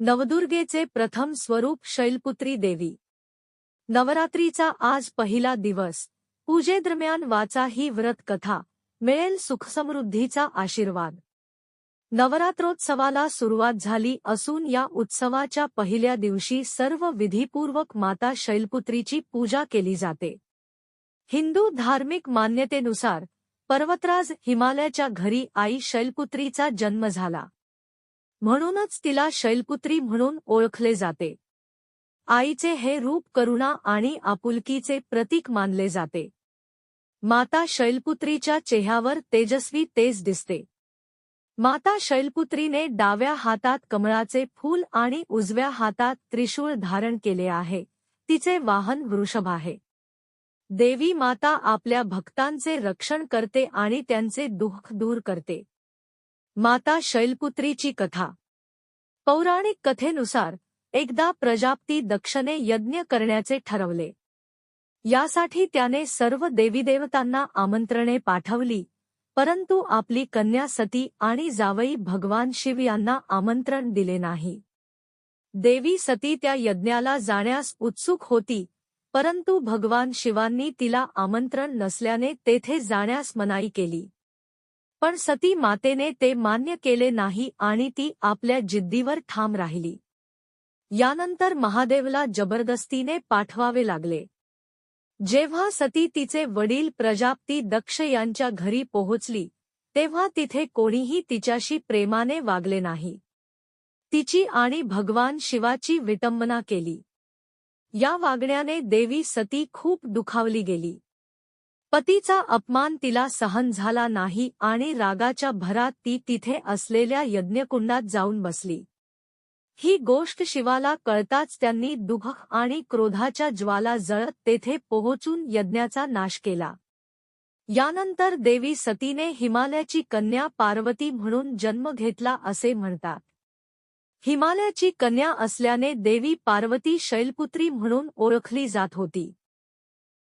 नवदुर्गेचे प्रथम स्वरूप शैलपुत्री देवी. नवरात्रीचा आज पहिला दिवस. पूजेदरम्यान वाचा ही व्रत कथा मिळेल सुखसमृद्धीचा आशीर्वाद. नवरात्रोत्सवाला सुरुवात झाली असून या उत्सवाच्या पहिल्या दिवशी सर्व विधीपूर्वक माता शैलपुत्रीची पूजा केली जाते. हिंदू धार्मिक मान्यतेनुसार पर्वतराज हिमालयाच्या घरी आई शैलपुत्रीचा जन्म झाला. म्हणूनच तिला शैलपुत्री म्हणून ओळखले जाते. आईचे हे रूप करुणा आणि आपुलकीचे प्रतीक मानले जाते. माता शैलपुत्रीच्या चेहऱ्यावर तेजस्वी तेज दिसते. माता शैलपुत्रीने डाव्या हातात कमळाचे फूल आणि उजव्या हातात त्रिशूळ धारण केले आहे. तिचे वाहन वृषभ आहे. देवी माता आपल्या भक्तांचे रक्षण करते आणि त्यांचे दुःख दूर करते. माता शैलपुत्रीची कथा. पौराणिक कथेनुसार एकदा प्रजापती दक्षने यज्ञ करण्याचे ठरवले. यासाठी त्याने सर्व देवीदेवतांना आमंत्रणे पाठवली परंतु आपली कन्या सती आणि जावई भगवान शिव यांना आमंत्रण दिले नाही. देवी सती त्या यज्ञाला जाण्यास उत्सुक होती परंतु भगवान शिवांनी तिला आमंत्रण नसल्याने तेथे जाण्यास मनाई केली. पण सती मातेने ते मान्य केले नाही आणि ती आपल्या जिद्दीवर ठाम राहिली. यानंतर महादेवला जबरदस्तीने पाठवावे लागले. जेव्हा सती तिचे वडील प्रजाप्ती दक्ष यांच्या घरी पोहोचली तेव्हा तिथे कोणीही तिच्याशी प्रेमाने वागले नाही. तिची आणि भगवान शिवाची विटंबना केली. या वागण्याने देवी सती खूप दुखावली गेली. पतीचा अपमान तिला सहन झाला नाही आणि रागाच्या भरात ती तिथे असलेल्या यज्ञकुंडात जाऊन बसली. ही गोष्ट शिवाला कळताच त्यांनी दुःख आणि क्रोधाच्या ज्वाला जळत तेथे पोहोचून यज्ञाचा नाश केला. यानंतर देवी सतीने हिमालयाची कन्या पार्वती म्हणून जन्म घेतला असे म्हणतात. हिमालयाची कन्या असल्याने देवी पार्वती शैलपुत्री म्हणून ओळखली जात होती.